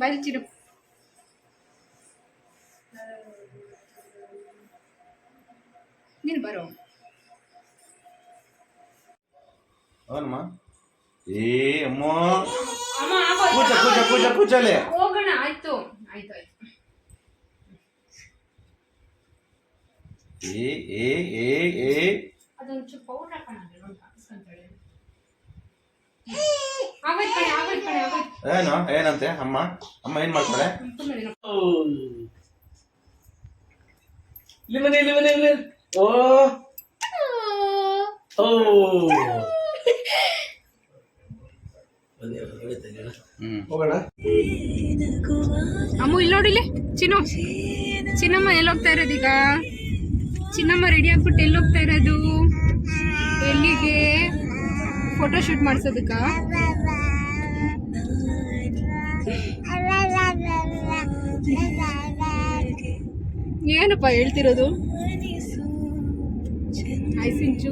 ಬಾಯ್ ಚಿರು ನೀನು ಬರೋ. ಅವನಮ್ಮ? ಏ ಅಮ್ಮ. ಅಮ್ಮ ಕೂಚ ಕೂಚ ಕೂಚ ಕೂಚಲೆ ಹೋಗೋಣ ಆಯ್ತು. ಆಯ್ತು ಆಯ್ತು. ಏ ಏ ಏ ಏ. ಅದೊಂಚೂರು ಪೌಡರ್ ಹಾಕೋಣ ಏನು ಏನಂತೆ? ಅಮ್ಮ ಅಮ್ಮ ಏನ್ ಮಾಡ್ತಾಳೆ? ಲಿಮನೆ ಲಿಮನೆ ಲಿಮನೆ. ಓ. ಓ. ಅಮ್ಮ ಇಲ್ಲಿ ನೋಡಿಲಿ ಚಿನ್ನು. ಚಿನ್ನಮ್ಮ ಎಲ್ಲಿ ಹೋಗ್ತಾ ಇರೋದು ಈಗ. ಚಿನ್ನಮ್ಮ ರೆಡಿ ಆಗ್ಬಿಟ್ಟು ಎಲ್ಲಿ ಹೋಗ್ತಾ ಇರೋದು. ಎಲ್ಲಿಗೆ? ಫೋಟೋ ಶೂಟ್ ಮಾಡಿಸೋದಕ್ಕ? ಏನಪ್ಪ ಹೇಳ್ತಿರೋದು? ಹಾಯ್ ಸಿಂಚು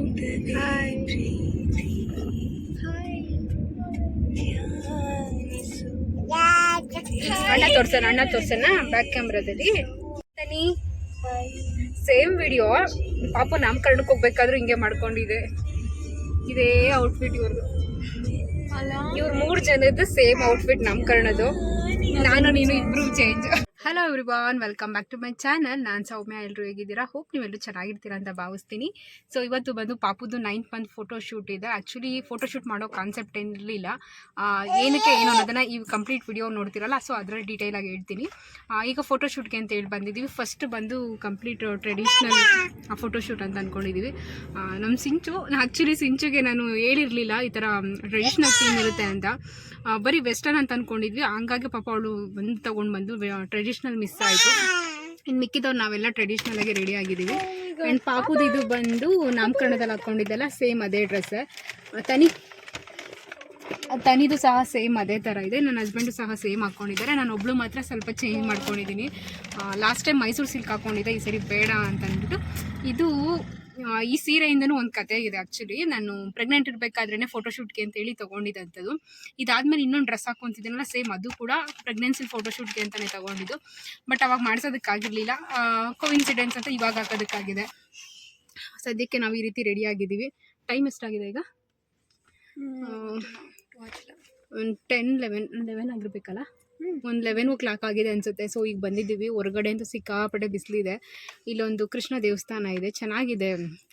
ಅಣ್ಣ ತೋರ್ಸೋಣ ಅಣ್ಣ ತೋರ್ಸೋಣ ಬ್ಯಾಕ್ ಕ್ಯಾಮ್ರಾದಲ್ಲಿ ಸೇಮ್ ವಿಡಿಯೋ ಪಾಪ ನಾಮಕರಣಕ್ಕೆ ಹೋಗ್ಬೇಕಾದ್ರೂ ಹಿಂಗೆ ಮಾಡ್ಕೊಂಡಿದೆ. ಇದೇ ಔಟ್ಫಿಟ್ ಇವ್ರದ್ದು ಇವ್ರ ಮೂರು ಜನದ್ದು ಸೇಮ್ ಔಟ್ಫಿಟ್ ನಾಮಕರಣದು ನಾನು ನೀನು ಇಬ್ರು change hello everyone welcome back to my channel ನಾನು ಸೌಮ್ಯ ಎಲ್ಲರೂ ಹೇಗಿದ್ದೀರಾ? ಹೋಪ್ ನೀವೆಲ್ಲರೂ ಚೆನ್ನಾಗಿರ್ತೀರಾ ಅಂತ ಭಾವಿಸ್ತೀನಿ. ಸೊ ಇವತ್ತು ಬಂದು ಪಾಪುದು ನೈನ್ತ್ ಮಂತ್ ಫೋಟೋ ಶೂಟ್ ಇದೆ. ಆ್ಯಕ್ಚುಲಿ ಫೋಟೋ ಶೂಟ್ ಮಾಡೋ ಕಾನ್ಸೆಪ್ಟ್ ಏನಿರಲಿಲ್ಲ. ಏನಕ್ಕೆ ಏನು ಅನ್ನೋದನ್ನು ಈ ಕಂಪ್ಲೀಟ್ ವಿಡಿಯೋ ನೋಡ್ತಿರಲ್ಲ ಸೊ ಅದರಲ್ಲಿ ಡೀಟೇಲಾಗಿ ಹೇಳ್ತೀನಿ. ಈಗ ಫೋಟೋ ಶೂಟ್ಗೆ ಅಂತ ಹೇಳಿ ಬಂದಿದ್ದೀವಿ. ಫಸ್ಟ್ ಬಂದು ಕಂಪ್ಲೀಟ್ ಟ್ರೆಡಿಷ್ನಲ್ ಫೋಟೋ ಶೂಟ್ ಅಂತ ಅಂದ್ಕೊಂಡಿದ್ದೀವಿ ನಮ್ಮ ಸಿಂಚು ಆ್ಯಕ್ಚುಲಿ ಸಿಂಚುಗೆ ನಾನು ಹೇಳಿರಲಿಲ್ಲ, ಈ ಥರ ಟ್ರೆಡಿಷ್ನಲ್ ಥೀಮ್ ಇರುತ್ತೆ ಅಂತ. ಬರೀ ವೆಸ್ಟರ್ನ್ ಅಂತ ಅಂದ್ಕೊಂಡಿದ್ವಿ ಹಂಗಾಗಿ ಪಾಪ ಅವಳು ಬಂದು ತೊಗೊಂಡು ಬಂದು ಟ್ರೆಡಿಷ್ನಲ್ ಮಿಸ್ ಆಯಿತು. ಇನ್ನು ಮಿಕ್ಕಿದವ್ರು ನಾವೆಲ್ಲ ಟ್ರೆಡಿಷ್ನಲ್ ಆಗಿ ರೆಡಿ ಆಗಿದ್ದೀವಿ. ಆ್ಯಂಡ್ ಪಾಪುದು ಇದು ಬಂದು ನಾಮಕರಣದಲ್ಲಿ ಹಾಕ್ಕೊಂಡಿದ್ದೆಲ್ಲ ಸೇಮ್ ಅದೇ ಡ್ರೆಸ್ ತನಿ ತನಿದು ಸಹ ಸೇಮ್ ಅದೇ ಥರ ಇದೆ. ನನ್ನ ಹಸ್ಬೆಂಡು ಸಹ ಸೇಮ್ ಹಾಕ್ಕೊಂಡಿದ್ದಾರೆ ನಾನು ಒಬ್ಳು ಮಾತ್ರ ಸ್ವಲ್ಪ ಚೇಂಜ್ ಮಾಡ್ಕೊಂಡಿದ್ದೀನಿ. ಲಾಸ್ಟ್ ಟೈಮ್ ಮೈಸೂರು ಸಿಲ್ಕ್ ಹಾಕ್ಕೊಂಡಿದ್ದೆ ಈ ಸರಿ ಬೇಡ ಅಂತ ಅಂದ್ಬಿಟ್ಟು. ಇದು ಈ ಸೀರೆಯಿಂದನೂ ಒಂದು ಕತೆ ಇದೆ ಆ್ಯಕ್ಚುಲಿ ನಾನು ಪ್ರೆಗ್ನೆಂಟ್ ಇರಬೇಕಾದ್ರೇ ಫೋಟೋಶೂಟ್ಗೆ ಅಂತೇಳಿ ತೊಗೊಂಡಿದ್ದಂಥದ್ದು ಇದಾದ್ಮೇಲೆ ಇನ್ನೊಂದು ಡ್ರೆಸ್ ಹಾಕ್ಕೊಂತಿದ್ದೀನಲ್ಲ ಸೇಮ್ ಅದು ಕೂಡ ಪ್ರೆಗ್ನೆನ್ಸಿ ಫೋಟೋಶೂಟ್ಗೆ ಅಂತಲೇ ತೊಗೊಂಡಿದ್ದು. ಬಟ್ ಅವಾಗ ಮಾಡಿಸೋದಕ್ಕಾಗಿರಲಿಲ್ಲ. ಕೋಇನ್ಸಿಡೆನ್ಸ್ ಅಂತ ಇವಾಗ ಹಾಕೋದಕ್ಕಾಗಿದೆ. ಸದ್ಯಕ್ಕೆ ನಾವು ಈ ರೀತಿ ರೆಡಿ ಆಗಿದ್ದೀವಿ. ಟೈಮ್ ಎಷ್ಟಾಗಿದೆ ಈಗ? ಒಂದು ಟೆನ್ ಲೆವೆನ್ ಲೆವೆನ್ ಆಗಿರ್ಬೇಕಲ್ಲ? ಒಂದು ಲೆವೆನ್ ಓ ಕ್ಲಾಕ್ ಆಗಿದೆ ಅನಿಸುತ್ತೆ. ಸೊ ಈಗ ಬಂದಿದ್ದೀವಿ. ಹೊರಗಡೆ ಅಂತೂ ಸಿಕ್ಕಾಪಟ್ಟೆ ಬಿಸಿಲಿದೆ. ಇಲ್ಲೊಂದು ಕೃಷ್ಣ ದೇವಸ್ಥಾನ ಇದೆ. ಚೆನ್ನಾಗಿದೆ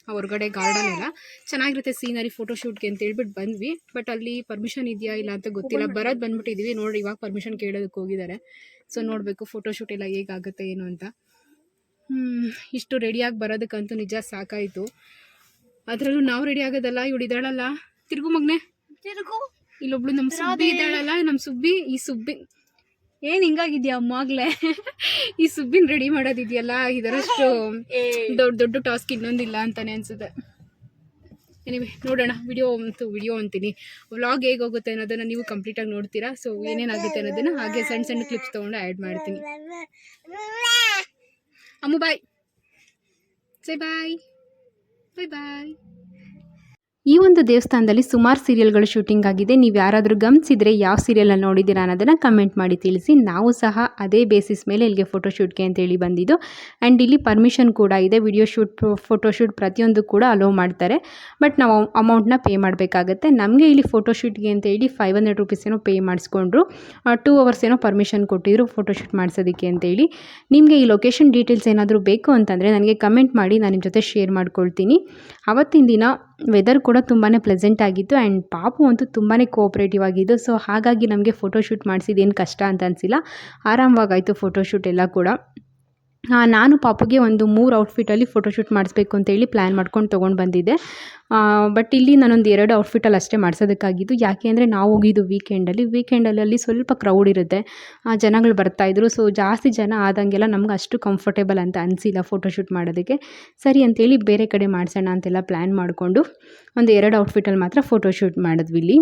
ಆ ಹೊರಗಡೆ ಗಾರ್ಡನ್ ಎಲ್ಲ. ಚೆನ್ನಾಗಿರುತ್ತೆ ಸೀನರಿ ಫೋಟೋಶೂಟ್ಗೆ ಅಂತ ಹೇಳ್ಬಿಟ್ಟು ಬಂದ್ವಿ. ಬಟ್ ಅಲ್ಲಿ ಪರ್ಮಿಷನ್ ಇದೆಯಾ ಇಲ್ಲ ಅಂತ ಗೊತ್ತಿಲ್ಲ. ಬರೋದು ಬಂದ್ಬಿಟ್ಟಿದ್ದೀವಿ ನೋಡಿ ಇವಾಗ ಪರ್ಮಿಷನ್ ಕೇಳೋದಕ್ಕೆ ಹೋಗಿದ್ದಾರೆ. ಸೊ ನೋಡಬೇಕು ಫೋಟೋಶೂಟ್ ಎಲ್ಲ ಹೇಗಾಗುತ್ತೆ ಏನು ಅಂತ. ಹ್ಮ್, ಇಷ್ಟು ರೆಡಿಯಾಗಿ ಬರೋದಕ್ಕಂತೂ ನಿಜ ಸಾಕಾಯಿತು. ಅದರಲ್ಲೂ ನಾವು ರೆಡಿ ಆಗೋದಲ್ಲ? ಇವಳು ಇದ್ದಾಳಲ್ಲ? ತಿರುಗು ಮಗ್ನೆ. ತಿರುಗು. ಇಲ್ಲೊಬ್ಳು ನಮ್ಮ ಸುಬ್ಬಿ ಇದ್ದಾಳಲ್ಲ? ನಮ್ಮ ಸುಬ್ಬಿ? ಈ ಸುಬ್ಬಿ. ಏನ್ ಹಿಂಗಾಗಿದ್ಯಾ ಅಮ್ಮಾಗ್ಲೇ? ಈ ಸುಬ್ಬಿನ ರೆಡಿ ಮಾಡೋದಿದೆಯಲ್ಲ ಇದರಷ್ಟು ದೊಡ್ಡ ದೊಡ್ಡ ಟಾಸ್ಕ್ ಇನ್ನೊಂದಿಲ್ಲ ಅಂತಾನೆ ಅನ್ಸುತ್ತೆ. ಎನಿವೆ ನೋಡೋಣ ವಿಡಿಯೋ ಅಂತೂ ವಿಡಿಯೋ ಅಂತೀನಿ. ವ್ಲಾಗ್ ಹೇಗೆ ಹೋಗುತ್ತೆ ಅನ್ನೋದನ್ನ ನೀವು ಕಂಪ್ಲೀಟಾಗಿ ನೋಡ್ತೀರಾ? ಸೊ ಏನೇನಾಗುತ್ತೆ ಅನ್ನೋದನ್ನ ಹಾಗೆ ಸಣ್ಣ ಸಣ್ಣ ಕ್ಲಿಪ್ಸ್ ತೊಗೊಂಡು ಆ್ಯಡ್ ಮಾಡ್ತೀನಿ. ಅಮ್ಮು ಬಾಯ್ ಸೇ ಬಾಯ್ ಬಾಯ್ ಬಾಯ್ ಈ ಒಂದು ದೇವಸ್ಥಾನದಲ್ಲಿ ಸುಮಾರು ಸೀರಿಯಲ್ಗಳು ಶೂಟಿಂಗ್ ಆಗಿದೆ. ನೀವು ಯಾರಾದರೂ ಗಮನಿಸಿದರೆ ಯಾವ ಸೀರಿಯಲಲ್ಲಿ ನೋಡಿದ್ದೀರಾ ಅನ್ನೋದನ್ನು ಕಮೆಂಟ್ ಮಾಡಿ ತಿಳಿಸಿ. ನಾವು ಸಹ ಅದೇ ಬೇಸಿಸ್ ಮೇಲೆ ಇಲ್ಲಿಗೆ ಫೋಟೋಶೂಟ್ಗೆ ಅಂತೇಳಿ ಬಂದಿದ್ದು. ಆ್ಯಂಡ್ ಇಲ್ಲಿ ಪರ್ಮಿಷನ್ ಕೂಡ ಇದೆ. ವಿಡಿಯೋ ಶೂಟ್ ಫೋಟೋಶೂಟ್ ಪ್ರತಿಯೊಂದು ಕೂಡ ಅಲೋ ಮಾಡ್ತಾರೆ. ಬಟ್ ನಾವು ಅಮೌಂಟ್ನ ಪೇ ಮಾಡಬೇಕಾಗತ್ತೆ. ನಮಗೆ ಇಲ್ಲಿ ಫೋಟೋಶೂಟ್ಗೆ ಅಂತ ಹೇಳಿ ಫೈವ್ ಹಂಡ್ರೆಡ್ ರುಪೀಸ್ ಏನೋ ಪೇ ಮಾಡಿಸ್ಕೊಂಡ್ರು. ಟೂ ಅವರ್ಸ್ ಏನೋ ಪರ್ಮಿಷನ್ ಕೊಟ್ಟಿದ್ರು ಫೋಟೋಶೂಟ್ ಮಾಡಿಸೋದಕ್ಕೆ ಅಂತೇಳಿ ನಿಮಗೆ ಈ ಲೊಕೇಶನ್ ಡೀಟೇಲ್ಸ್ ಏನಾದರೂ ಬೇಕು ಅಂತಂದರೆ ನನಗೆ ಕಮೆಂಟ್ ಮಾಡಿ, ನಾನು ನಿಮ್ಮ ಜೊತೆ ಶೇರ್ ಮಾಡ್ಕೊಳ್ತೀನಿ. ಅವತ್ತಿನ ದಿನ ವೆದರ್ ಕೂಡ ತುಂಬಾ ಪ್ಲೆಸೆಂಟ್ ಆಗಿತ್ತು ಆ್ಯಂಡ್ ಪಾಪು ಅಂತೂ ತುಂಬಾ ಕೋಆಪ್ರೇಟಿವ್ ಆಗಿದ್ದು ಸೊ ಹಾಗಾಗಿ ನಮಗೆ ಫೋಟೋಶೂಟ್ ಮಾಡಿಸಿದ್ದೇನು ಕಷ್ಟ ಅಂತ ಅನಿಸಿಲ್ಲ. ಆರಾಮವಾಗಾಯಿತು ಫೋಟೋಶೂಟ್ ಎಲ್ಲ ಕೂಡ. ನಾನು ಪಾಪುಗೆ ಒಂದು ಮೂರು ಔಟ್ಫಿಟಲ್ಲಿ ಫೋಟೋಶೂಟ್ ಮಾಡಿಸ್ಬೇಕು ಅಂತೇಳಿ ಪ್ಲ್ಯಾನ್ ಮಾಡ್ಕೊಂಡು ತೊಗೊಂಡು ಬಂದಿದ್ದೆ. ಬಟ್ ಇಲ್ಲಿ ನಾನೊಂದು ಎರಡು ಔಟ್ಫಿಟಲ್ಲಿ ಅಷ್ಟೇ ಮಾಡಿಸೋದಕ್ಕಾಗಿದ್ದು. ಯಾಕೆ ಅಂದರೆ ನಾವು ಹೋಗಿದ್ದು ವೀಕೆಂಡಲ್ಲಿ ವೀಕೆಂಡಲ್ಲಿ ಸ್ವಲ್ಪ ಕ್ರೌಡ್ ಇರುತ್ತೆ. ಜನಗಳು ಬರ್ತಾಯಿದ್ರು ಸೊ ಜಾಸ್ತಿ ಜನ ಆದಂಗೆಲ್ಲ ನಮ್ಗೆ ಅಷ್ಟು ಕಂಫರ್ಟೇಬಲ್ ಅಂತ ಅನಿಸಿಲ್ಲ ಫೋಟೋಶೂಟ್ ಮಾಡೋದಕ್ಕೆ. ಸರಿ ಅಂತೇಳಿ ಬೇರೆ ಕಡೆ ಮಾಡಿಸೋಣ ಅಂತೆಲ್ಲ ಪ್ಲ್ಯಾನ್ ಮಾಡಿಕೊಂಡು ಒಂದು ಎರಡು ಔಟ್ಫಿಟಲ್ಲಿ ಮಾತ್ರ ಫೋಟೋಶೂಟ್ ಮಾಡಿದ್ವಿ ಇಲ್ಲಿ.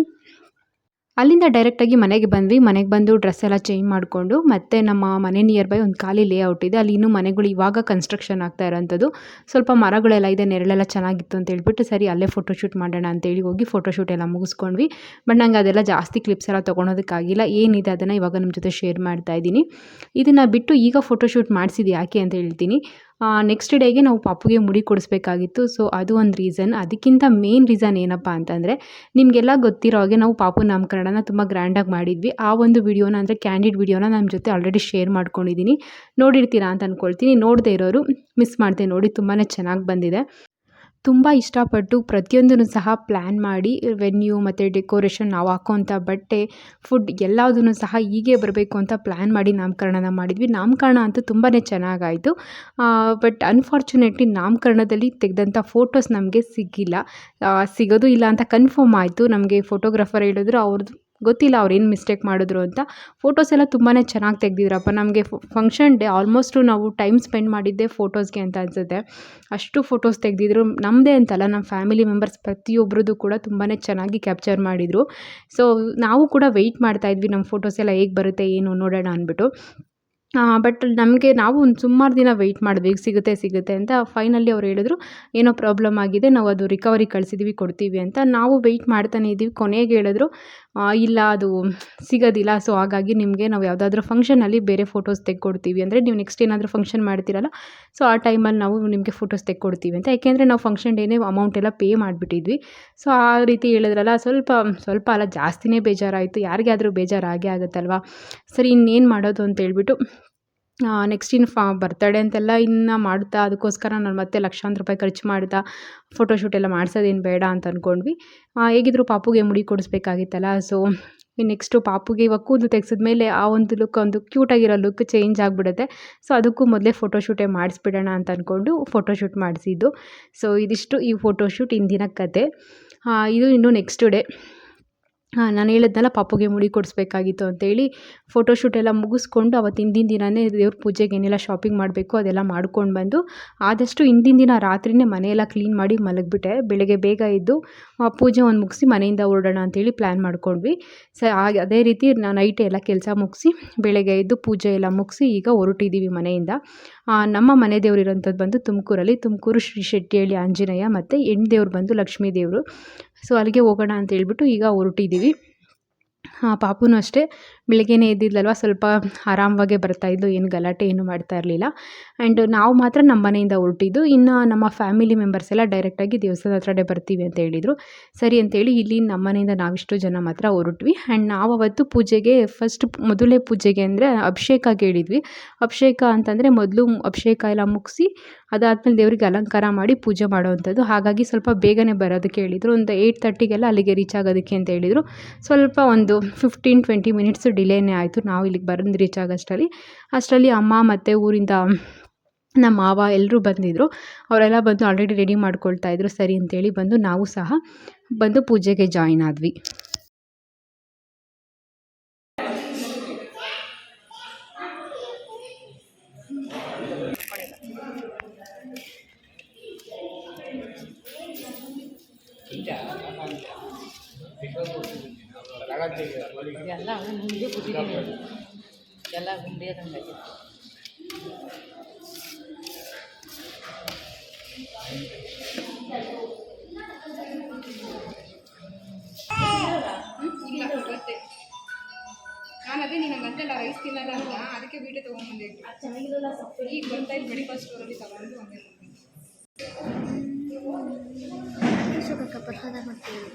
ಅಲ್ಲಿಂದ ಡೈರೆಕ್ಟಾಗಿ ಮನೆಗೆ ಬಂದ್ವಿ. ಮನೆಗೆ ಬಂದು ಡ್ರೆಸ್ ಎಲ್ಲ ಚೇಂಜ್ ಮಾಡಿಕೊಂಡು ಮತ್ತೆ ನಮ್ಮ ಮನೆ ನಿಯರ್ ಬೈ ಒಂದು ಖಾಲಿ ಲೇಔಟ್ ಇದೆ. ಅಲ್ಲಿ ಇನ್ನೂ ಮನೆಗಳು ಇವಾಗ ಕನ್ಸ್ಟ್ರಕ್ಷನ್ ಆಗ್ತಾ ಇರೋಂಥದ್ದು. ಸ್ವಲ್ಪ ಮರಗಳೆಲ್ಲ ಇದೆ, ನೆರಳೆಲ್ಲ ಚೆನ್ನಾಗಿತ್ತು ಅಂತ ಹೇಳ್ಬಿಟ್ಟು ಸರಿ ಅಲ್ಲೇ ಫೋಟೋಶೂಟ್ ಮಾಡೋಣ ಅಂತೇಳಿ ಹೋಗಿ ಫೋಟೋಶೂಟ್ ಎಲ್ಲ ಮುಗಿಸ್ಕೊಂಡ್ವಿ. ಬಟ್ ನಂಗೆ ಅದೆಲ್ಲ ಜಾಸ್ತಿ ಕ್ಲಿಪ್ಸ್ ಎಲ್ಲ ತೊಗೊಳೋದಕ್ಕಾಗಿಲ್ಲ. ಏನಿದೆ ಅದನ್ನು ಇವಾಗ ನಿಮ್ಮ ಜೊತೆ ಶೇರ್ ಮಾಡ್ತಾ ಇದ್ದೀನಿ. ಇದನ್ನು ಬಿಟ್ಟು ಈಗ ಫೋಟೋಶೂಟ್ ಮಾಡಿಸಿದ್ದು ಯಾಕೆ ಅಂತ ಹೇಳ್ತೀನಿ. ನೆಕ್ಸ್ಟ್ ಡೇಗೆ ನಾವು ಪಾಪುಗೆ ಮುಡಿ ಕೊಡಿಸ್ಬೇಕಾಗಿತ್ತು. ಸೊ ಅದು ಒಂದು ರೀಸನ್ ಅದಕ್ಕಿಂತ ಮೇನ್ ರೀಸನ್ ಏನಪ್ಪ ಅಂತಂದರೆ, ನಿಮಗೆಲ್ಲ ಗೊತ್ತಿರೋ ಹಾಗೆ ನಾವು ಪಾಪು ನಾಮಕರಣನ ತುಂಬ ಗ್ರ್ಯಾಂಡಾಗಿ ಮಾಡಿದ್ವಿ. ಆ ಒಂದು ವಿಡಿಯೋನ ಅಂದರೆ ಕ್ಯಾಂಡಿಡ್ ವಿಡಿಯೋನ ನಮ್ಮ ಜೊತೆ ಆಲ್ರೆಡಿ ಶೇರ್ ಮಾಡ್ಕೊಂಡಿದ್ದೀನಿ ನೋಡಿರ್ತೀರಾ ಅಂತ ಅಂದ್ಕೊಳ್ತೀನಿ ನೋಡದೇ ಇರೋರು ಮಿಸ್ ಮಾಡಿದೆ ನೋಡಿ ತುಂಬಾ ಚೆನ್ನಾಗಿ ಬಂದಿದೆ. ತುಂಬ ಇಷ್ಟಪಟ್ಟು ಪ್ರತಿಯೊಂದನ್ನು ಸಹ ಪ್ಲ್ಯಾನ್ ಮಾಡಿ ವೆನ್ಯೂ ಮತ್ತು ಡೆಕೋರೇಷನ್ ನಾವು ಹಾಕೋವಂಥ ಬಟ್ಟೆ ಫುಡ್ ಎಲ್ಲದನ್ನು ಸಹ ಹೀಗೆ ಬರಬೇಕು ಅಂತ ಪ್ಲ್ಯಾನ್ ಮಾಡಿ ನಾಮಕರಣನ ಮಾಡಿದ್ವಿ. ನಾಮಕರಣ ಅಂತೂ ತುಂಬಾ ಚೆನ್ನಾಗಾಯಿತು. ಬಟ್ ಅನ್ಫಾರ್ಚುನೇಟ್ಲಿ ನಾಮಕರಣದಲ್ಲಿ ತೆಗೆದಂಥ ಫೋಟೋಸ್ ನಮಗೆ ಸಿಕ್ಕಿಲ್ಲ ಸಿಗೋದು ಇಲ್ಲ ಅಂತ ಕನ್ಫರ್ಮ್ ಆಯಿತು. ನಮಗೆ ಫೋಟೋಗ್ರಾಫರ್ ಹೇಳಿದ್ರು, ಅವ್ರದ್ದು ಗೊತ್ತಿಲ್ಲ ಅವ್ರು ಏನು ಮಿಸ್ಟೇಕ್ ಮಾಡಿದ್ರು ಅಂತ. ಫೋಟೋಸ್ ಎಲ್ಲ ತುಂಬಾ ಚೆನ್ನಾಗಿ ತೆಗ್ದಿದ್ರಪ್ಪ. ನಮಗೆ ಫಂಕ್ಷನ್ ಡೇ ಆಲ್ಮೋಸ್ಟು ನಾವು ಟೈಮ್ ಸ್ಪೆಂಡ್ ಮಾಡಿದ್ದೆ ಫೋಟೋಸ್ಗೆ ಅಂತ ಅನಿಸುತ್ತೆ. ಅಷ್ಟು ಫೋಟೋಸ್ ತೆಗೆದಿದ್ರು. ನಮ್ಮದೇ ಅಂತಲ್ಲ ನಮ್ಮ ಫ್ಯಾಮಿಲಿ ಮೆಂಬರ್ಸ್ ಪ್ರತಿಯೊಬ್ಬರದ್ದು ಕೂಡ ತುಂಬಾ ಚೆನ್ನಾಗಿ ಕ್ಯಾಪ್ಚರ್ ಮಾಡಿದರು. ಸೊ ನಾವು ಕೂಡ ವೆಯ್ಟ್ ಮಾಡ್ತಾಯಿದ್ವಿ ನಮ್ಮ ಫೋಟೋಸ್ ಎಲ್ಲ ಹೇಗೆ ಬರುತ್ತೆ, ಏನು ನೋಡೋಣ ಅಂದ್ಬಿಟ್ಟು. ಬಟ್ ನಮಗೆ ನಾವು ಒಂದು ಸುಮಾರು ದಿನ ವೆಯ್ಟ್ ಮಾಡಿದ್ವಿ. ಈಗ ಸಿಗುತ್ತೆ ಸಿಗುತ್ತೆ ಅಂತ ಫೈನಲಿ ಅವ್ರು ಹೇಳಿದ್ರು, ಏನೋ ಪ್ರಾಬ್ಲಮ್ ಆಗಿದೆ, ನಾವು ಅದು ರಿಕವರಿ ಕಳಿಸಿದ್ವಿ, ಕೊಡ್ತೀವಿ ಅಂತ. ನಾವು ವೆಯ್ಟ್ ಮಾಡ್ತಾನೆ ಇದ್ದೀವಿ ಕೊನೆಗೆ ಹೇಳಿದ್ರು ಇಲ್ಲ, ಅದು ಸಿಗೋದಿಲ್ಲ. ಸೊ ಹಾಗಾಗಿ ನಿಮಗೆ ನಾವು ಯಾವುದಾದ್ರೂ ಫಂಕ್ಷನಲ್ಲಿ ಬೇರೆ ಫೋಟೋಸ್ ತೆಕ್ಕೊಡ್ತೀವಿ ಅಂದರೆ ನೀವು ನೆಕ್ಸ್ಟ್ ಏನಾದರೂ ಫಂಕ್ಷನ್ ಮಾಡ್ತೀರಲ್ಲ ಸೊ ಆ ಟೈಮಲ್ಲಿ ನಾವು ನಿಮಗೆ ಫೋಟೋಸ್ ತೆಕ್ಕೊಡ್ತೀವಿ ಅಂತ. ಯಾಕೆಂದರೆ ನಾವು ಫಂಕ್ಷನ್ ಡೇನೇ ಅಮೌಂಟ್ ಎಲ್ಲ ಪೇ ಮಾಡಿಬಿಟ್ಟಿದ್ವಿ. ಸೊ ಆ ರೀತಿ ಹೇಳಿದ್ರಲ್ಲ, ಸ್ವಲ್ಪ ಸ್ವಲ್ಪ ಅಲ್ಲ, ಜಾಸ್ತಿನೇ ಬೇಜಾರಾಯಿತು. ಯಾರಿಗಾದರೂ ಬೇಜಾರು ಆಗೇ ಆಗುತ್ತಲ್ವ? ಸರಿ, ಇನ್ನೇನು ಮಾಡೋದು ಅಂತ ಹೇಳ್ಬಿಟ್ಟು ನೆಕ್ಸ್ಟ್ ಇನ್ನು ಫಾ ಬರ್ತಡೇ ಅಂತೆಲ್ಲ ಇನ್ನು ಮಾಡ್ತಾ, ಅದಕ್ಕೋಸ್ಕರ ನಾನು ಮತ್ತೆ ಲಕ್ಷಾಂತರ ರೂಪಾಯಿ ಖರ್ಚು ಮಾಡ್ತಾ ಫೋಟೋಶೂಟ್ ಎಲ್ಲ ಮಾಡ್ಸೋದೇನು ಬೇಡ ಅಂತ ಅಂದ್ಕೊಂಡ್ವಿ ಹೇಗಿದ್ರು ಪಾಪುಗೆ ಮುಡಿ ಕೊಡಿಸ್ಬೇಕಾಗಿತ್ತಲ್ಲ ಸೊ ನೆಕ್ಸ್ಟು ಪಾಪುಗೆ ಇವಾಗ ಕೂದಲು ತೆಗ್ಸಿದ್ಮೇಲೆ ಆ ಒಂದು ಲುಕ್ ಒಂದು ಕ್ಯೂಟಾಗಿರೋ ಲುಕ್ ಚೇಂಜ್ ಆಗಿಬಿಡುತ್ತೆ. ಸೊ ಅದಕ್ಕೂ ಮೊದಲೇ ಫೋಟೋಶೂಟೇ ಮಾಡಿಸ್ಬಿಡೋಣ ಅಂತ ಅಂದ್ಕೊಂಡು ಫೋಟೋಶೂಟ್ ಮಾಡಿಸಿದ್ದು. ಸೊ ಇದಿಷ್ಟು ಈ ಫೋಟೋಶೂಟ್ ಇಂದಿನ ಕತೆ. ಇದು ಇನ್ನು ನೆಕ್ಸ್ಟ್ ಡೇ ನಾನು ಹೇಳಿದ್ನಲ್ಲ, ಪಾಪುಗೆ ಮುಡಿ ಕೊಡಿಸ್ಬೇಕಾಗಿತ್ತು ಅಂತೇಳಿ ಫೋಟೋಶೂಟ್ ಎಲ್ಲ ಮುಗಿಸ್ಕೊಂಡು ಅವತ್ತು ಹಿಂದಿನ ದಿನವೇ ದೇವ್ರ ಪೂಜೆಗೆ ಏನೆಲ್ಲ ಶಾಪಿಂಗ್ ಮಾಡಬೇಕು ಅದೆಲ್ಲ ಮಾಡ್ಕೊಂಡು ಬಂದು, ಆದಷ್ಟು ಹಿಂದಿನ ದಿನ ರಾತ್ರಿಯೇ ಮನೆಯೆಲ್ಲ ಕ್ಲೀನ್ ಮಾಡಿ ಮಲಗಿಬಿಟ್ಟೆ. ಬೆಳಗ್ಗೆ ಬೇಗ ಎದ್ದು ಪೂಜೆ ಒಂದು ಮುಗಿಸಿ ಮನೆಯಿಂದ ಹೊರಡೋಣ ಅಂತೇಳಿ ಪ್ಲ್ಯಾನ್ ಮಾಡ್ಕೊಂಡ್ವಿ. ಸ ಅದೇ ರೀತಿ ನಾನು ನೈಟ್ ಎಲ್ಲ ಕೆಲಸ ಮುಗಿಸಿ, ಬೆಳಗ್ಗೆ ಎದ್ದು ಪೂಜೆ ಎಲ್ಲ ಮುಗಿಸಿ ಈಗ ಹೊರಟಿದ್ದೀವಿ ಮನೆಯಿಂದ. ನಮ್ಮ ಮನೆ ದೇವರು ಇರೋಂಥದ್ದು ಬಂದು ತುಮಕೂರಲ್ಲಿ, ತುಮಕೂರು ಶ್ರೀ ಶೆಟ್ಟಿಹಳ್ಳಿ ಆಂಜನೇಯ ಮತ್ತು ಹೆಣ್ಣು ದೇವ್ರು ಬಂದು ಲಕ್ಷ್ಮೀ ದೇವರು. ಸೊ ಅಲ್ಲಿಗೆ ಹೋಗೋಣ ಅಂತ ಹೇಳ್ಬಿಟ್ಟು ಈಗ ಹೊರಟಿದ್ದೀವಿ. ಪಾಪುನೂ ಅಷ್ಟೇ. ಬೆಳಗ್ಗೆನೇ ಎದ್ದಿದ್ಲಲ್ವ, ಸ್ವಲ್ಪ ಆರಾಮವಾಗೇ ಬರ್ತಾಯಿದ್ಲು ಏನು ಗಲಾಟೆ ಏನು ಮಾಡ್ತಾ ಇರಲಿಲ್ಲ. ಆ್ಯಂಡ್ ನಾವು ಮಾತ್ರ ನಮ್ಮ ಮನೆಯಿಂದ ಹೊರಟಿದ್ದು, ಇನ್ನು ನಮ್ಮ ಫ್ಯಾಮಿಲಿ ಮೆಂಬರ್ಸ್ ಎಲ್ಲ ಡೈರೆಕ್ಟಾಗಿ ದೇವಸ್ಥಾನದ ಹತ್ರನೇ ಬರ್ತೀವಿ ಅಂತ ಹೇಳಿದರು. ಸರಿ ಅಂತೇಳಿ, ಇಲ್ಲಿ ನಮ್ಮ ಮನೆಯಿಂದ ನಾವಿಷ್ಟು ಜನ ಮಾತ್ರ ಹೊರಟ್ವಿ. ಆ್ಯಂಡ್ ನಾವು ಅವತ್ತು ಪೂಜೆಗೆ ಫಸ್ಟ್ ಮೊದಲೇ ಪೂಜೆಗೆ ಅಂದರೆ ಅಭಿಷೇಕ ಹೇಳಿದ್ವಿ. ಅಭಿಷೇಕ ಅಂತಂದರೆ ಮೊದಲು ಅಭಿಷೇಕ ಎಲ್ಲ ಮುಗಿಸಿ, ಅದಾದಮೇಲೆ ದೇವರಿಗೆ ಅಲಂಕಾರ ಮಾಡಿ ಪೂಜೆ ಮಾಡೋವಂಥದ್ದು. ಹಾಗಾಗಿ ಸ್ವಲ್ಪ ಬೇಗನೆ ಬರೋದಕ್ಕೆ ಹೇಳಿದರು. ಒಂದು ಏಯ್ಟ್ ತರ್ಟಿಗೆಲ್ಲ ಅಲ್ಲಿಗೆ ರೀಚ್ ಆಗೋದಕ್ಕೆ ಅಂತ ಹೇಳಿದರು. ಸ್ವಲ್ಪ ಒಂದು ಫಿಫ್ಟೀನ್ ಟ್ವೆಂಟಿ ಮಿನಿಟ್ಸ್ ಡಿಲೇನೇ ಆಯಿತು. ನಾವು ಇಲ್ಲಿಗೆ ಬಂದು ರೀಚ್ ಆಗೋಷ್ಟರಲ್ಲಿ ಅಷ್ಟರಲ್ಲಿ. ಅಮ್ಮ ಮತ್ತು ಊರಿಂದ ನಮ್ಮ ಮಾವ ಎಲ್ಲರೂ ಬಂದಿದ್ದರು ಅವರೆಲ್ಲ ಬಂದು ಆಲ್ರೆಡಿ ರೆಡಿ ಮಾಡ್ಕೊಳ್ತಾ ಇದ್ರು. ಸರಿ ಅಂತೇಳಿ ಬಂದು ನಾವು ಸಹ ಬಂದು ಪೂಜೆಗೆ ಜಾಯಿನ್ ಆದ್ವಿ. ಎಲ್ಲ ಗುಂಡಿಯದಂಗೆ ನಾನು ಅದೇ ನೀನು ಗಂಟೆಲ್ಲ ರೈಸ್ ತಿನ್ನಲ್ಲ ಅಂತ ಅದಕ್ಕೆ ಬೀಟೆ ತೊಗೊಂಡ್ಬಂದೆ ಈಗ ಗೊತ್ತಾಯ್ತು ಮೆಡಿಕಲ್ ಸ್ಟೋರಲ್ಲಿ ತಗೊಂಡು ಅಶೋಕಕ್ಕ ಪ್ರಸಾದ ಮಾಡ್ತೀವಿ.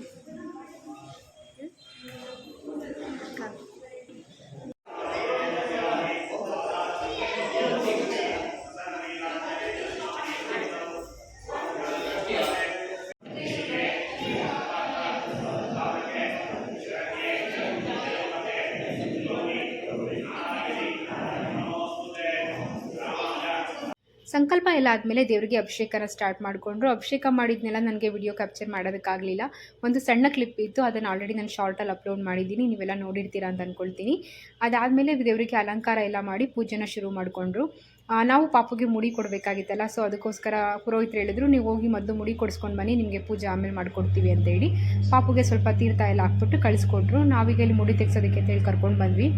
ಸಂಕಲ್ಪ ಎಲ್ಲ ಆದಮೇಲೆ ದೇವರಿಗೆ ಅಭಿಷೇಕನ ಸ್ಟಾರ್ಟ್ ಮಾಡಿಕೊಂಡ್ರು. ಅಭಿಷೇಕ ಮಾಡಿದ್ನೆಲ್ಲ ನನಗೆ ವಿಡಿಯೋ ಕ್ಯಾಪ್ಚರ್ ಮಾಡೋದಕ್ಕಾಗಲಿಲ್ಲ. ಒಂದು ಸಣ್ಣ ಕ್ಲಿಪ್ ಇತ್ತು, ಅದನ್ನು ಆಲ್ರೆಡಿ ನಾನು ಶಾರ್ಟಲ್ಲಿ ಅಪ್ಲೋಡ್ ಮಾಡಿದ್ದೀನಿ. ನೀವೆಲ್ಲ ನೋಡಿರ್ತೀರಾ ಅಂತ ಅಂದ್ಕೊಳ್ತೀನಿ ಅದಾದಮೇಲೆ ದೇವರಿಗೆ ಅಲಂಕಾರ ಎಲ್ಲ ಮಾಡಿ ಪೂಜೆನ ಶುರು ಮಾಡಿಕೊಂಡ್ರು. ನಾವು ಪಾಪುಗೆ ಮುಡಿ ಕೊಡಬೇಕಾಗಿತ್ತಲ್ಲ ಸೊ ಅದಕ್ಕೋಸ್ಕರ ಪುರೋಹಿತರು ಹೇಳಿದ್ರು, ನೀವು ಹೋಗಿ ಮೊದಲು ಮುಡಿ ಕೊಡಿಸ್ಕೊಂಡು ಬನ್ನಿ, ನಿಮಗೆ ಪೂಜೆ ಆಮೇಲೆ ಮಾಡ್ಕೊಡ್ತೀವಿ ಅಂತ ಹೇಳಿ. ಪಾಪುಗೆ ಸ್ವಲ್ಪ ತೀರ್ಥ ಎಲ್ಲ ಹಾಕ್ಬಿಟ್ಟು ಕಳಿಸ್ಕೊಟ್ರು. ನಾವೀಗ ಇಲ್ಲಿ ಮುಡಿ ತೆಗ್ಸೋದಕ್ಕೆ ಅಂತೇಳಿ ಕರ್ಕೊಂಡು ಬಂದ್ವಿ.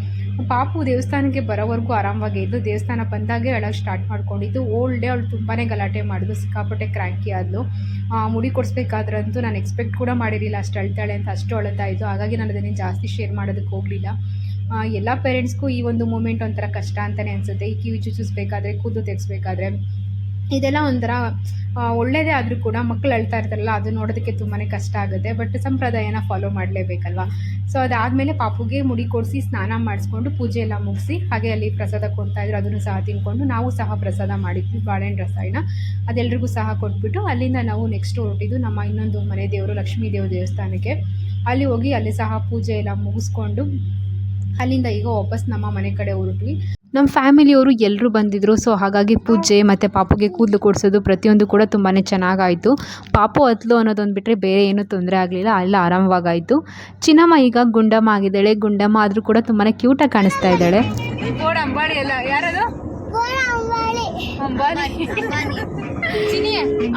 ಪಾಪು ದೇವಸ್ಥಾನಕ್ಕೆ ಬರೋವರೆಗೂ ಆರಾಮಾಗಿ ಇದ್ದು, ದೇವಸ್ಥಾನ ಬಂದಾಗೆ ಅಳೋಕೆ ಸ್ಟಾರ್ಟ್ ಮಾಡ್ಕೊಂಡಿದ್ದು. ಓಲ್ಡ್ ಡೇ ಅವಳು ತುಂಬಾ ಗಲಾಟೆ ಮಾಡಿದ್ಲು, ಸಿಕ್ಕಾಪಟ್ಟೆ ಕ್ರ್ಯಾಂಕಿ ಆದ್ಲು. ಮುಡಿ ಕೊಡಿಸ್ಬೇಕಾದ್ರಂತೂ ನಾನು ಎಕ್ಸ್ಪೆಕ್ಟ್ ಕೂಡ ಮಾಡಿರಲಿಲ್ಲ, ಅಷ್ಟು ಅಳ್ತಾಳೆ ಅಂತ, ಅಷ್ಟು ಅಳ್ತಾ ಹಾಗಾಗಿ ನಾನು ಅದನ್ನೇ ಜಾಸ್ತಿ ಶೇರ್ ಮಾಡೋದಕ್ಕೆ ಹೋಗಲಿಲ್ಲ. ಎಲ್ಲ ಪೇರೆಂಟ್ಸ್ಗೂ ಈ ಒಂದು ಮೂಮೆಂಟ್ ಒಂಥರ ಕಷ್ಟ ಅಂತಲೇ ಅನಿಸುತ್ತೆ. ಈ ಕಿವಿ ಚುಚ್ಚಿಸ್ಬೇಕಾದ್ರೆ ಕೂದಲು ತೆಗೆಸ್ಬೇಕಾದ್ರೆ. ಇದೆಲ್ಲ ಒಂಥರ ಒಳ್ಳೆಯದೇ ಆದರೂ ಕೂಡ ಮಕ್ಕಳು ಅಳ್ತಾ ಇರ್ತಾರಲ್ಲ, ಅದು ನೋಡೋದಕ್ಕೆ ತುಂಬಾ ಕಷ್ಟ ಆಗುತ್ತೆ. ಬಟ್ ಸಂಪ್ರದಾಯನ ಫಾಲೋ ಮಾಡಲೇಬೇಕಲ್ವಾ? ಸೊ ಅದಾದಮೇಲೆ ಪಾಪುಗೆ ಮುಡಿ ಕೊಡಿಸಿ, ಸ್ನಾನ ಮಾಡಿಸ್ಕೊಂಡು ಪೂಜೆ ಎಲ್ಲ ಮುಗಿಸಿ, ಹಾಗೆ ಅಲ್ಲಿ ಪ್ರಸಾದ ಕೊಡ್ತಾ ಇದ್ರು, ಅದನ್ನು ಸಹ ತಿನ್ಕೊಂಡು ನಾವು ಸಹ ಪ್ರಸಾದ ಮಾಡಿದ್ವಿ, ಬಾಳೆಹಣ್ಣು ರಸಾಯನ. ಅದೆಲ್ಲರಿಗೂ ಸಹ ಕೊಟ್ಬಿಟ್ಟು ಅಲ್ಲಿಂದ ನಾವು ನೆಕ್ಸ್ಟ್ ಹೊರಟಿದ್ದು ನಮ್ಮ ಇನ್ನೊಂದು ಮನೆ ದೇವರು ಲಕ್ಷ್ಮೀ ದೇವ ದೇವಸ್ಥಾನಕ್ಕೆ. ಅಲ್ಲಿ ಹೋಗಿ ಅಲ್ಲಿ ಸಹ ಪೂಜೆ ಎಲ್ಲ ಮುಗಿಸ್ಕೊಂಡು ಅಲ್ಲಿಂದ ಈಗ ವಾಪಸ್ ನಮ್ಮ ಮನೆ ಕಡೆ ಹೊರಟ್ವಿ. ನಮ್ಮ ಫ್ಯಾಮಿಲಿಯವರು ಎಲ್ಲರೂ ಬಂದಿದ್ದರು ಸೊ ಹಾಗಾಗಿ ಪೂಜೆ ಮತ್ತು ಪಾಪುಗೆ ಕೂದಲು ಕೊಡಿಸೋದು ಪ್ರತಿಯೊಂದು ಕೂಡ ತುಂಬಾ ಚೆನ್ನಾಗಾಯಿತು. ಪಾಪು ಹತ್ಲು ಅನ್ನೋದೊಂದು ಬಿಟ್ಟರೆ ಬೇರೆ ಏನೂ ತೊಂದರೆ ಆಗಲಿಲ್ಲ ಎಲ್ಲ ಆರಾಮವಾಗಾಯಿತು. ಚಿನ್ನಮ್ಮ ಈಗ ಗುಂಡಮ್ಮ ಆಗಿದ್ದಾಳೆ ಗುಂಡಮ್ಮ ಆದರೂ ಕೂಡ ತುಂಬಾ ಕ್ಯೂಟಾಗಿ ಕಾಣಿಸ್ತಾ ಇದ್ದಾಳೆ.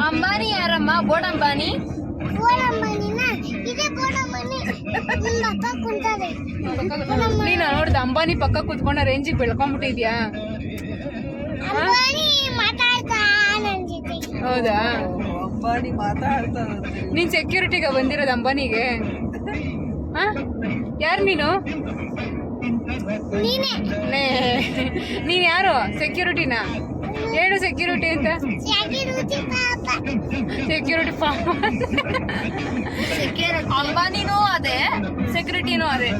ಅಂಬಾನಿ. ಯಾರಮ್ಮ? ನೀನು ನೋಡ್ದ ಅಂಬಾನಿ ಪಕ್ಕ ಕುತ್ಕೊಂಡ ರೇಂಜಿಗೆ ಬೆಳ್ಕೊಂಡ್ಬಿಟ್ಟಿದ್ಯಾ ಹೌದಾ? ನೀನ್ ಸೆಕ್ಯೂರಿಟಿಗೆ ಬಂದಿರೋದು ಅಂಬಾನಿಗೆ? ಯಾರು ನೀನು? ನೀನ್. ಯಾರು? ಸೆಕ್ಯೂರಿಟಿನಾ ಹೇಳು ಸೆಕ್ಯೂರಿಟಿ ಅಂತ? ಯಾಕೆ ಫಾರ್ಮ್ ಸೆಕ್ಯೂರಿಟಿ ಅಂಬಾನಿನೂ ಅದೇ. ಸೆಕ್ಯೂರಿಟಿನೂ ಅದೇ.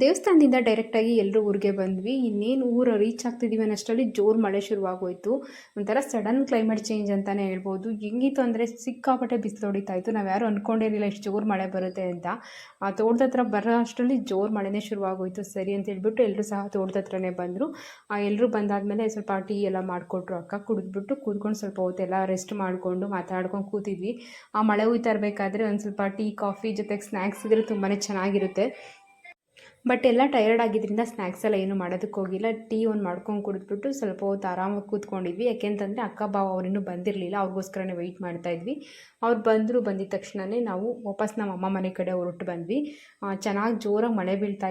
ದೇವಸ್ಥಾನದಿಂದ ಡೈರೆಕ್ಟಾಗಿ ಎಲ್ಲರೂ ಊರಿಗೆ ಬಂದ್ವಿ. ಇನ್ನೇನು ಊರು ರೀಚ್ ಆಗ್ತಿದ್ದೀವಿ ಅನ್ನೋಷ್ಟರಲ್ಲಿ ಜೋರು ಮಳೆ ಶುರುವಾಗೋಯಿತು. ಒಂಥರ ಸಡನ್ ಕ್ಲೈಮೇಟ್ ಚೇಂಜ್ ಅಂತಲೇ ಹೇಳ್ಬೋದು. ಹೆಂಗಿತ್ತು ಅಂದರೆ ಸಿಕ್ಕಾಪಟ್ಟೆ ಬಿಸಿಲು ಹೊಡಿತಾ ಇತ್ತು. ನಾವು ಯಾರು ಅಂದ್ಕೊಂಡಿರಲಿಲ್ಲ ಇಷ್ಟು ಜೋರು ಮಳೆ ಬರುತ್ತೆ ಅಂತ. ಆ ತೋಟದ ಹತ್ರ ಬರೋ ಅಷ್ಟರಲ್ಲಿ ಜೋರು ಮಳೆನೇ ಶುರುವಾಗೋಯಿತು. ಸರಿ ಅಂತ ಹೇಳ್ಬಿಟ್ಟು ಎಲ್ಲರೂ ಸಹ ತೋಟದ ಹತ್ರನೇ ಬಂದರು. ಎಲ್ಲರೂ ಬಂದಾದಮೇಲೆ ಸ್ವಲ್ಪ ಟೀ ಎಲ್ಲ ಮಾಡಿಕೊಟ್ರು. ಅಕ್ಕ ಕುಡಿದ್ಬಿಟ್ಟು ಕೂತ್ಕೊಂಡು ಸ್ವಲ್ಪ ಹೊತ್ತೆಲ್ಲ ರೆಸ್ಟ್ ಮಾಡಿಕೊಂಡು ಮಾತಾಡ್ಕೊಂಡು ಕೂತಿದ್ವಿ. ಆ ಮಳೆ ಹುಯ್ತಾ ಇರಬೇಕಾದ್ರೆ ಒಂದು ಸ್ವಲ್ಪ ಟೀ, ಕಾಫಿ ಜೊತೆಗೆ ಸ್ನ್ಯಾಕ್ಸ್ ಇದ್ರೆ ತುಂಬಾ ಚೆನ್ನಾಗಿರುತ್ತೆ. ಬಟ್ ಎಲ್ಲ ಟಯರ್ಡ್ ಆಗಿದ್ದರಿಂದ ಸ್ನ್ಯಾಕ್ಸ್ ಎಲ್ಲ ಏನು ಮಾಡೋದಕ್ಕೆ ಹೋಗಿಲ್ಲ. ಟೀ ಒಂದು ಮಾಡ್ಕೊಂಡು ಕುಡಿದ್ಬಿಟ್ಟು ಸ್ವಲ್ಪ ಹೊತ್ತು ಆರಾಮಾಗಿ ಕೂತ್ಕೊಂಡಿದ್ವಿ. ಯಾಕೆಂತಂದರೆ ಅಕ್ಕ, ಬಾವ ಅವರಿನ್ನೂ ಬಂದಿರಲಿಲ್ಲ. ಅವ್ರಿಗೋಸ್ಕರನೇ ವೆಯ್ಟ್ ಮಾಡ್ತಾಯಿದ್ವಿ ಅವ್ರು ಬಂದರು ಬಂದಿದ ತಕ್ಷಣವೇ ನಾವು ವಾಪಸ್ ನಮ್ಮ ಅಮ್ಮ ಮನೆ ಕಡೆ ಹೊರಟು ಬಂದ್ವಿ. ಚೆನ್ನಾಗಿ ಜೋರಾಗಿ ಮಳೆ ಬೀಳ್ತಾ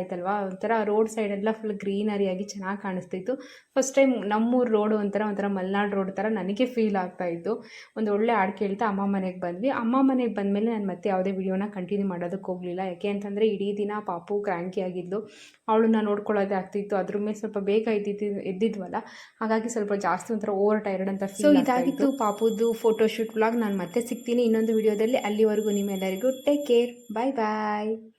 ಒಂಥರ ರೋಡ್ ಸೈಡೆಲ್ಲ ಫುಲ್ ಗ್ರೀನರಿಯಾಗಿ ಚೆನ್ನಾಗಿ ಕಾಣಿಸ್ತಿತ್ತು. ಫಸ್ಟ್ ಟೈಮ್ ನಮ್ಮೂರು ರೋಡು ಒಂಥರ ಒಂಥರ ಮಲೆನಾಡು ರೋಡ್ ಥರ ನನಗೆ ಫೀಲ್ ಆಗ್ತಾಯಿತ್ತು ಒಂದು ಒಳ್ಳೆ ಹಾಡು ಕೇಳ್ತಾ ಅಮ್ಮ ಮನೆಗೆ ಬಂದ್ವಿ. ಅಮ್ಮ ಮನೆಗೆ ಬಂದಮೇಲೆ ನಾನು ಮತ್ತೆ ಯಾವುದೇ ವಿಡಿಯೋನ ಕಂಟಿನ್ಯೂ ಮಾಡೋದಕ್ಕೆ ಹೋಗಲಿಲ್ಲ. ಯಾಕೆ ಅಂತಂದರೆ ಇಡೀ ದಿನ ಪಾಪು ಕ್ರ್ಯಾಂಕಿ ಆಗಿದ್ದು ಅವಳನ್ನ ನೋಡ್ಕೊಳ್ಳೋದೇ ಆಗ್ತಿತ್ತು. ಅದ್ರ ಮೇಲೆ ಸ್ವಲ್ಪ ಬೇಗ ಇದ್ದಿದ್ದು ಎದ್ದಿದ್ವಲ್ಲ? ಹಾಗಾಗಿ ಸ್ವಲ್ಪ ಜಾಸ್ತಿ ಒಂಥರ ಓವರ್ ಟೈರ್ಡ್ ಅಂತ ಸೊ ಇದಾಗಿತ್ತು ಪಾಪುದು ಫೋಟೋಶೂಟ್ ವ್ಲಾಗ್ ನಾನು ಮತ್ತೆ ಸಿಗ್ತೀನಿ ಇನ್ನೊಂದು ವಿಡಿಯೋದಲ್ಲಿ ಅಲ್ಲಿವರೆಗೂ ನಿಮ್ಮೆಲ್ಲರಿಗೂ ಟೇಕ್ ಕೇರ್ ಬಾಯ್ ಬಾಯ್